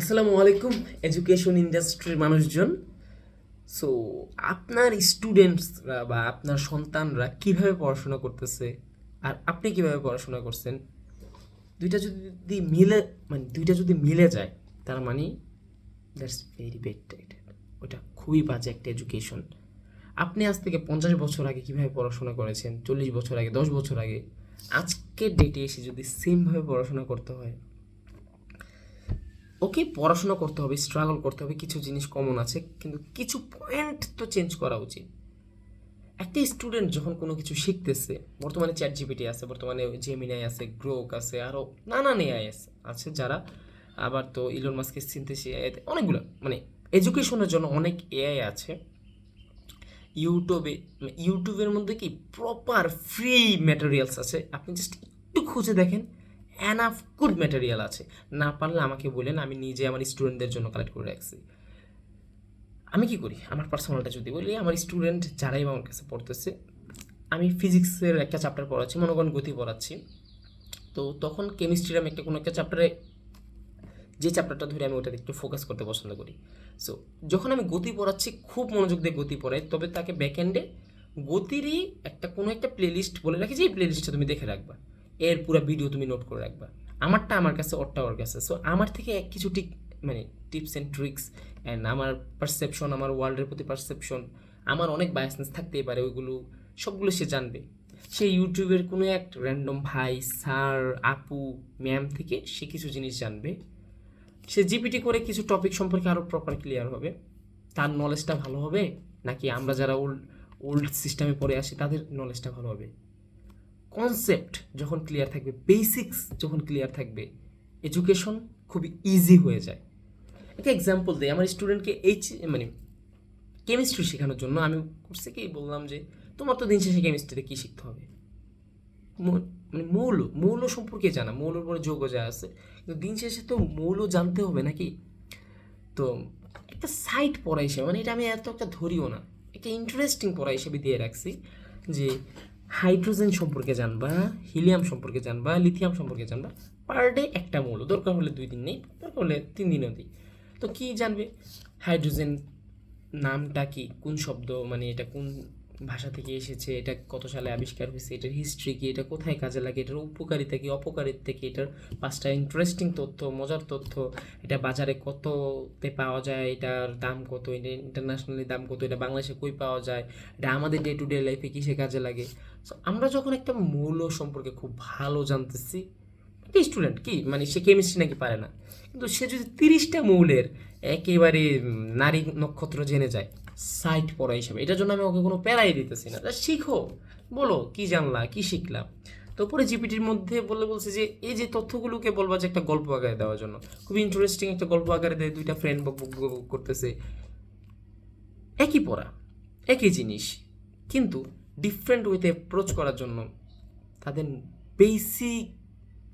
আসসালামু আলাইকুম এডুকেশন ইন্ডাস্ট্রির মানুষজন। সো আপনার স্টুডেন্টসরা বা আপনার সন্তানরা কীভাবে পড়াশোনা করতেছে আর আপনি কীভাবে পড়াশোনা করছেন? দুইটা যদি মিলে মানে দুইটা যদি মিলে যায়, তার মানে দ্যাটস ভেরি বেড ওটা খুবই বাজে একটা এডুকেশন আপনি আজ থেকে পঞ্চাশ বছর আগে কীভাবে পড়াশোনা করেছেন? চল্লিশ বছর আগে, দশ বছর আগে? আজকের ডেটে এসে যদি সেমভাবে পড়াশোনা করতে হয় ওকে পড়াশোনা করতে হবে স্ট্রাগল করতে হবে, কিছু জিনিস কমন আছে, কিন্তু কিছু পয়েন্ট তো চেঞ্জ করা উচিত। একটা স্টুডেন্ট যখন কোনো কিছু শিখতেছে, বর্তমানে চ্যাট জিপিটি আছে, বর্তমানে জেমিনাই আছে গ্রোক আছে আরও নানান এআই আছে আছে যারা আবার তো ইলন মাস্কের সিনথেসি অনেকগুলো মানে এডুকেশনের জন্য অনেক এআই আছে। ইউটিউবে ইউটিউবের মধ্যে কি প্রপার ফ্রি ম্যাটেরিয়ালস আছে? আপনি জাস্ট একটু খুঁজে দেখেন। অ্যানাফ গুড ম্যাটেরিয়াল আছে। না পারলে আমাকে বলেন আমি নিজে আমার স্টুডেন্টদের জন্য কালেক্ট করে রাখছি। আমি কি করি? আমার পার্সোনালটা যদি বলি, আমার স্টুডেন্ট যারাই আমার কাছে পড়তেছে, আমি ফিজিক্সের একটা চ্যাপ্টার পড়াচ্ছি, মনে করেন গতি পড়াচ্ছি। তো তখন কেমিস্ট্রির আমি একটা কোনো একটা চ্যাপ্টারে যে চ্যাপ্টারটা ধরে আমি ওটাতে একটু ফোকাস করতে পছন্দ করি। সো যখন আমি গতি পড়াচ্ছি, খুব মনোযোগ দিয়ে গতি পড়াই, তবে তাকে ব্যাকএন্ডে গতিরই একটা কোনো একটা প্লেলিস্ট বলে রাখি যে এই প্লেলিস্টটা তুমি দেখে রাখবা। এর পুরো ভিডিও তুমি নোট করে রাখবা। আমারটা আমার কাছে, ওরটা ওর কাছে। সো আমার থেকে এক কিছু ঠিক মানে টিপস অ্যান্ড ট্রিক্স অ্যান্ড আমার পারসেপশন আমার ওয়ার্ল্ডের প্রতি পারসেপশন আমার অনেক বায়াসনেস থাকতেই পারে, ওইগুলো সবগুলো সে জানবে। সে ইউটিউবের কোনো এক র্যান্ডম ভাই স্যার আপু ম্যাম থেকে সে কিছু জিনিস জানবে। সে জিপিটি করে কিছু টপিক সম্পর্কে আরও প্রপার ক্লিয়ার হবে। তার নলেজটা ভালো হবে? নাকি আমরা যারা ওল্ড ওল্ড সিস্টেমে পড়ে আসি, তাদের নলেজটা ভালো হবে? কনসেপ্ট যখন ক্লিয়ার থাকবে বেসিক্স যখন ক্লিয়ার থাকবে এডুকেশন খুবই ইজি হয়ে যায়। একটা এক্সাম্পল দিই, আমার স্টুডেন্টকে এইচ মানে কেমিস্ট্রি শেখানোর জন্য আমি করছে কি বললাম যে, তোমার তো দিন শেষে কেমিস্ট্রিতে কী শিখতে হবে? মানে মৌল মৌল সম্পর্কে জানা, মৌলর পরে যোগ যা আছে, কিন্তু দিন শেষে তো মৌল জানতে হবে নাকি? তো একটা সাইট পড়া হিসেবে মানে এটা আমি এত একটা ধরিও না, একটা ইন্টারেস্টিং পড়া হিসেবে দিয়ে রাখছি যে হাইড্রোজেন সম্পর্কে জানবা, হিলিয়াম সম্পর্কে জানবা, লিথিয়াম সম্পর্কে জানবা পার ডে একটা মৌল। দরকার হলে দুই দিন নেই, দরকার হলে তিন দিনও দিই। তো কী জানবে? হাইড্রোজেন নামটা কি? কোন শব্দ মানে এটা কোন ভাষা থেকে এসেছে, এটা কত সালে আবিষ্কার হয়েছে, এটার হিস্ট্রি কি, এটা কোথায় কাজে লাগে, এটার উপকারিতা কি, অপকারিতা কি, এটার পাঁচটা ইন্টারেস্টিং তথ্য, মজার তথ্য, এটা বাজারে কততে পাওয়া যায়, এটার দাম কত, এটা ইন্টারন্যাশনালি দাম কত, এটা বাংলাদেশে কই পাওয়া যায়, এটা আমাদের ডে টু ডে লাইফে কিসে কাজে লাগে? সো আমরা যখন একটা মৌল সম্পর্কে খুব ভালো জানতেছি, একটা স্টুডেন্ট কি মানে সে কেমিস্ট্রি নাকি পারে না, কিন্তু সে যদি তিরিশটা মৌলের একেবারে নারী নক্ষত্র জেনে যায় সাইট পড়া হিসাবে। এটার জন্য আমি ওকে কোনো প্যারাই দিতেছি না। শিখো। বলো, কি জানলা, কি শিখলাম তো পরে জিপিটির মধ্যে বলে বলছে যে, এই যে তথ্যগুলোকে বলবা যে একটা গল্প আকারে দেওয়ার জন্য। খুবই ইন্টারেস্টিং একটা গল্প আকারে দেয়, দুইটা ফ্রেন্ড করতেছে। একই পড়া, একই জিনিস, কিন্তু ডিফারেন্ট ওয়েতে অ্যাপ্রোচ করার জন্য তাদের বেসিক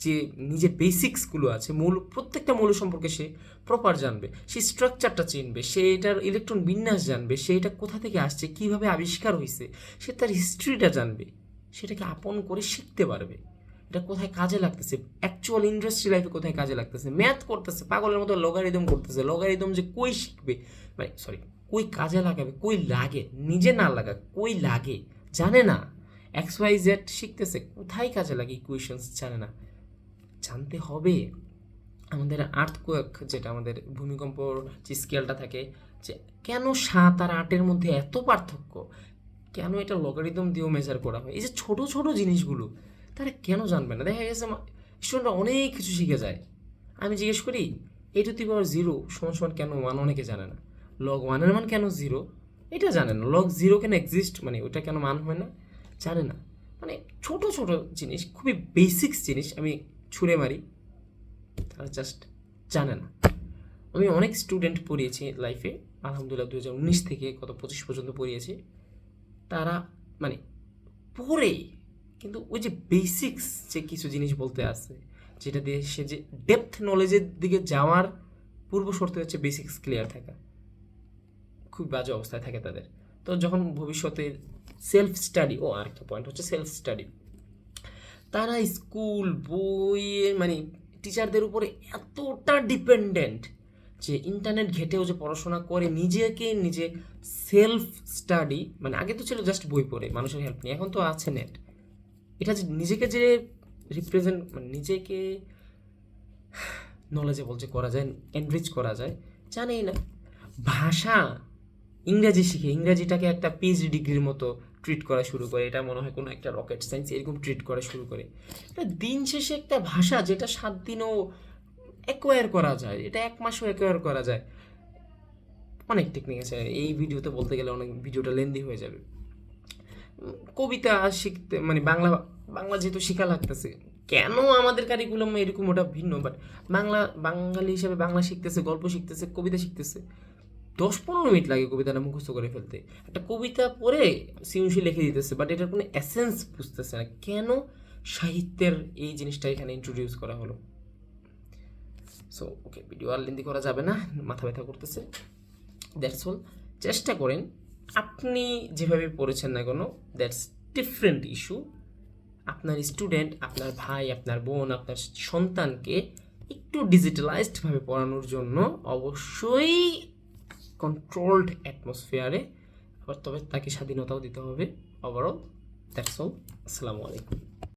যে নিজের বেসিক্সগুলো আছে, মৌল, প্রত্যেকটা মৌল সম্পর্কে সে প্রপার জানবে। সে স্ট্রাকচারটা চিনবে, সে এটার ইলেকট্রন বিন্যাস জানবে, সে এটা কোথা থেকে আসছে, কীভাবে আবিষ্কার হয়েছে সে তার হিস্ট্রিটা জানবে, সেটাকে আপন করে শিখতে পারবে। এটা কোথায় কাজে লাগতেছে? অ্যাকচুয়াল ইন্ডাস্ট্রি লাইফে কোথায় কাজে লাগতেছে? ম্যাথ করতেছে, পাগলের মতো লগারিদম করতেছে লগারিদম যে কই শিখবে? মানে সরি কই কাজে লাগাবে, কই লাগে, নিজে না লাগা, কই লাগে, জানে না। এক্স ওয়াই জেড শিখতেছে, কোথায় কাজে লাগে ইকুয়েশনস জানে না। জানতে হবে। আমাদের আর্থকোয়েক যেটা আমাদের ভূমিকম্পর যে স্কেলটা থাকে, যে কেন সাত আর আটের মধ্যে এত পার্থক্য? কেন এটা লগারিদম দিয়েও মেজার করা হয়? এই যে ছোট ছোট জিনিসগুলো, তারা কেন জানবে না? দেখা গেছে স্টুডেন্টরা অনেক কিছু শিখে যায়। আমি জিজ্ঞেস করি এ টু দি পাওয়ার জিরো সমান সমান কেন ওয়ান অনেকে জানে না? লগ ওয়ানের মান কেন জিরো এটা জানে না। লগ জিরো কেন এক্সিস্ট মানে ওটা কেন মান হয় না? জানে না। মানে ছোট ছোট জিনিস, খুবই বেসিক্স জিনিস। আমি ছুঁড়ে মারি। তারা জাস্ট জানে না। আমি অনেক স্টুডেন্ট পড়িয়েছি লাইফে আলহামদুলিল্লাহ দু হাজার উনিশ থেকে কত পঁচিশ পর্যন্ত পড়িয়েছি। তারা মানে পড়ে কিন্তু ওই যে বেসিক্স যে কিছু জিনিস বলতে আছে যেটা দিয়ে সে যে ডেপথ নলেজের দিকে যাওয়ার পূর্ব শর্ত হচ্ছে বেসিক্স ক্লিয়ার থাকা। খুব বাজে অবস্থায় থাকে তাদের। তো যখন ভবিষ্যতে সেলফ স্টাডি ও আরেকটা পয়েন্ট হচ্ছে সেলফ স্টাডি তারা স্কুল বইয়ের মানে টিচারদের উপরে এতটা ডিপেন্ডেন্ট যে ইন্টারনেট ঘেটেও যে পড়াশোনা করে নিজেকে নিজে সেলফ স্টাডি মানে আগে তো ছিল জাস্ট বই পড়ে, মানুষের হেল্প নিয়ে, এখন তো আছে নেট এটা যে নিজেকে যে রিপ্রেজেন্ট মানে নিজেকে নলেজেবল যে করা যায় এনরিচ করা যায়, জানেই না। ভাষা ইংরাজি শিখে, ইংরাজিটাকে একটা পিএইচডি ডিগ্রির মতো ট্রিট করা শুরু করে। এটা মনে হয় কোনো একটা রকেট সায়েন্স এরকম ট্রিট করা শুরু করে। এটা দিন শেষে একটা ভাষা যেটা সাত দিনও অ্যাকোয়ার করা যায়, এটা এক মাসও অ্যাকোয়ার করা যায়। অনেক টেকনিক আছে। এই ভিডিওতে বলতে গেলে অনেক ভিডিওটা লেন্দি হয়ে যাবে। কবিতা শিখতে মানে বাংলা বাংলা যেহেতু শেখা লাগতেছে, কেন আমাদের কারিকুলাম এরকম ওটা ভিন্ন? বাট বাংলা, বাঙালি হিসেবে বাংলা শিখতেছে, গল্প শিখতেছে, কবিতা শিখতেছে। দশ পনেরো মিনিট লাগে কবিতাটা মুখস্থ করে ফেলতে। একটা কবিতা পড়ে সিউসি লিখে দিতেছে বাট এটার কোনো এসেন্স বুঝতেছে না। কেন সাহিত্যের এই জিনিসটা এখানে ইন্ট্রোডিউস করা হলো? সো ওকে ভিডিও আর লেন্দি করা যাবে না, মাথা ব্যথা করতেছে। দ্যাটস অল চেষ্টা করেন, আপনি যেভাবে পড়েছেন না কোনো দ্যাটস ডিফারেন্ট ইস্যু আপনার স্টুডেন্ট আপনার ভাই, আপনার বোন, আপনার সন্তানকে একটু ডিজিটালাইজডভাবে পড়ানোর জন্য অবশ্যই কন্ট্রোলড অ্যাটমসফিয়ারে আবার তবে তাকে স্বাধীনতাও দিতে হবে ওভারঅল দ্যাটস অল আসসালামু আলাইকুম